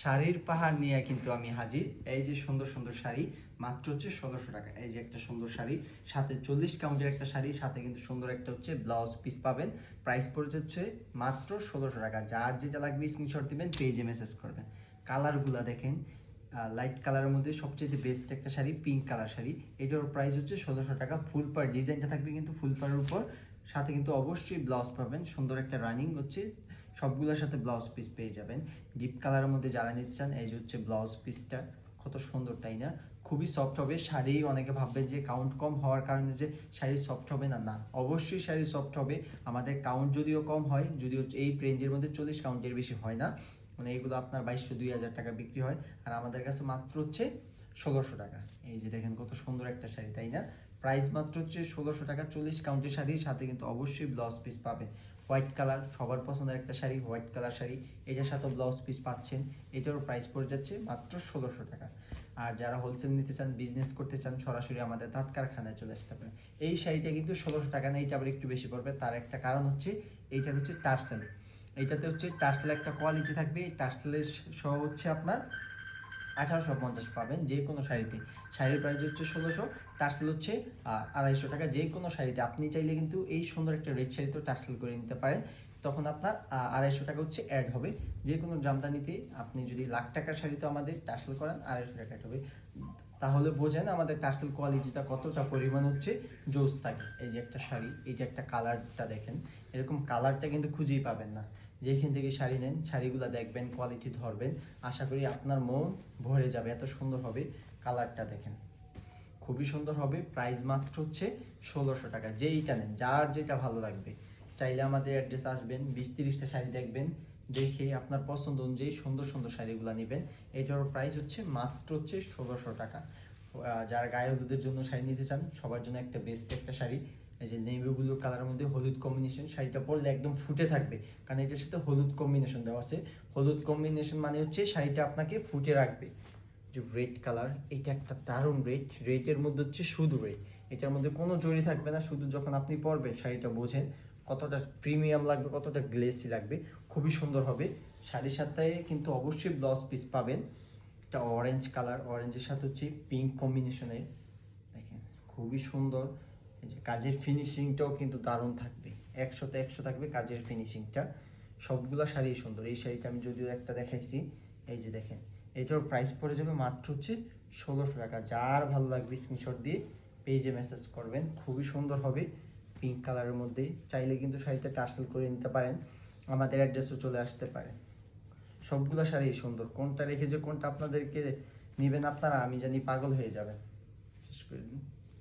শাড়ির পাহাড় নিয়ে কিন্তু আমি হাজির। এই যে সুন্দর সুন্দর শাড়ি, মাত্র হচ্ছে ষোলোশো টাকা। এই যে একটা সুন্দর শাড়ি, সাথে চল্লিশ কাউন্টের একটা শাড়ি, সাথে কিন্তু সুন্দর একটা হচ্ছে ব্লাউজ পিস পাবেন। প্রাইস পড়েছে হচ্ছে মাত্র ষোলোশো টাকা। যার যেটা লাগবে স্ক্রিনশট দিবেন পেজে মেসেজ করবেন। কালারগুলো দেখেন লাইট কালারের মধ্যে সবচেয়ে বেস্ট একটা শাড়ি পিঙ্ক কালার শাড়ি। এটার প্রাইস হচ্ছে ষোলোশো টাকা। ফুল পার ডিজাইনটা থাকবে কিন্তু ফুল পারের উপর। সাথে কিন্তু অবশ্যই ব্লাউজ পাবেন। সুন্দর একটা রানিং হচ্ছে সবগুলোর সাথে ব্লাউজ পিস পেয়ে যাবেন। ডিপ কালারের মধ্যে যারা নিতে চান, এই যে হচ্ছে ব্লাউজ পিসটা কত সুন্দর, তাই না? খুবই সফট হবে। শাড়ি অনেকে ভাববেন যে কাউন্ট কম হওয়ার কারণে যে শাড়ি সফট হবে না না। অবশ্যই শাড়ি সফট হবে। আমাদের কাউন্ট যদিও কম হয়, যদিও এই রেঞ্জের মধ্যে চল্লিশ কাউন্টের বেশি হয় না। মানে এইগুলো আপনার বাইশশো দুই হাজার টাকা বিক্রি হয়। আর আমাদের কাছে মাত্র হচ্ছে ষোলোশো টাকা। এই যে দেখেন কত সুন্দর একটা শাড়ি, তাই না? প্রাইস মাত্র হচ্ছে ষোলোশো টাকা, চল্লিশ কাউন্টের শাড়ির সাথে কিন্তু অবশ্যই ব্লাউজ পিস পাবেন। হোয়াইট কালার, সবার পছন্দের একটা শাড়ি, হোয়াইট কালার শাড়ি। এটার সাথে ব্লাউজ পিস পাচ্ছেন, এটারও প্রাইস পড়ে যাচ্ছে মাত্র ষোলোশো টাকা। আর যারা হোলসেল নিতে চান বিজনেস করতে চান, সরাসরি আমাদের তাঁত কারখানায় চলে আসতে পারেন। এই শাড়িটা কিন্তু ষোলোশো টাকা না, এইটা আবার একটু বেশি পড়বে। তার একটা কারণ হচ্ছে এইটা হচ্ছে টার্সেল। এইটাতে হচ্ছে টার্সেল একটা কোয়ালিটি থাকবে। টার্সেলের সহ হচ্ছে আপনার আঠারোশো পঞ্চাশ পাবেন যে কোনো শাড়িতে। শাড়ির প্রাইস হচ্ছে ষোলোশো টার্সেল হচ্ছে আড়াইশো টাকা যে কোনো শাড়িতে। আপনি চাইলে কিন্তু এই সুন্দর একটা রেড শাড়িতেও টার্সেল করে নিতে পারেন। তখন আপনার আড়াইশো টাকা হচ্ছে অ্যাড হবে। যে কোনো জামদানিতে আপনি যদি লাখ টাকার শাড়িতে আমাদের টার্সেল করান, আড়াইশো টাকা হবে। তাহলে বোঝেন আমাদের টার্সেল কোয়ালিটিটা কতটা পরিমাণ হচ্ছে। জোস থাকে এই যে একটা শাড়ি, এই যে একটা কালারটা দেখেন, এরকম কালারটা কিন্তু খুঁজেই পাবেন না। যেখান থেকে শাড়ি নেন, শাড়িগুলো দেখবেন কোয়ালিটি ধরবেন। আশা করি আপনার মন ভরে যাবে, এত সুন্দর হবে কালারটা দেখেন। খুবই সুন্দর হবে প্রাইস মাত্র হচ্ছে ষোলোশো টাকা। যেইটা নেন, যার যেটা ভালো লাগবে। চাইলে আমাদের অ্যাড্রেস আসবেন, বিশ তিরিশটা শাড়ি দেখবেন, দেখে আপনার পছন্দ অনুযায়ী সুন্দর সুন্দর শাড়িগুলো নেবেন। এটার প্রাইস হচ্ছে মাত্র হচ্ছে ষোলোশো টাকা। যারা গায়ে হলুদের জন্য শাড়ি নিতে চান, সবার জন্য একটা বেস্ট একটা শাড়ি। এই যে নেভি ব্লু কালারের মধ্যে হলুদ কম্বিনেশন শাড়িটা পরলে একদম ফুটে থাকবে। কারণ এটার সাথে হলুদ কম্বিনেশন দেওয়া আছে। হলুদ কম্বিনেশন মানে হচ্ছে শাড়িটা আপনাকে ফুটে রাখবে। যে রেড কালার এটা একটা দারুণ রেড রেডের মধ্যে হচ্ছে শুধু রেড এটার মধ্যে কোনো জড়ি থাকবে না, শুধু যখন আপনি পরবেন শাড়িটা বোঝেন কতটা প্রিমিয়াম লাগবে, কতটা গ্লেসি লাগবে, খুবই সুন্দর হবে। শাড়ির সাতটায় কিন্তু অবশ্যই ব্লাউজ পিস পাবেন। এটা অরেঞ্জ কালার অরেঞ্জের সাথে হচ্ছে পিঙ্ক কম্বিনেশনের দেখেন, খুবই সুন্দর। এই যে কাজের ফিনিশিংটাও কিন্তু দারুণ থাকবে। একশোতে একশো থাকবে কাজের ফিনিশিংটা সবগুলো শাড়ি সুন্দর। এই শাড়িটা আমি যদিও একটা দেখাইছি, এই যে দেখেন, এটার প্রাইস পড়ে যাবে মাত্র হচ্ছে ষোলোশো টাকা। যার ভালো লাগবে স্ক্রিনশট দিয়ে পেজে মেসেজ করবেন। খুবই সুন্দর হবে পিঙ্ক কালারের মধ্যে। চাইলে কিন্তু শাড়িতে টার্সেল করে নিতে পারেন। আমাদের অ্যাড্রেসও চলে আসতে পারেন সবগুলো শাড়ি সুন্দর। কোনটা রেখে যে কোনটা আপনাদেরকে নেবেন আপনারা, আমি জানি পাগল হয়ে যাবেন। শেষ করে দিন।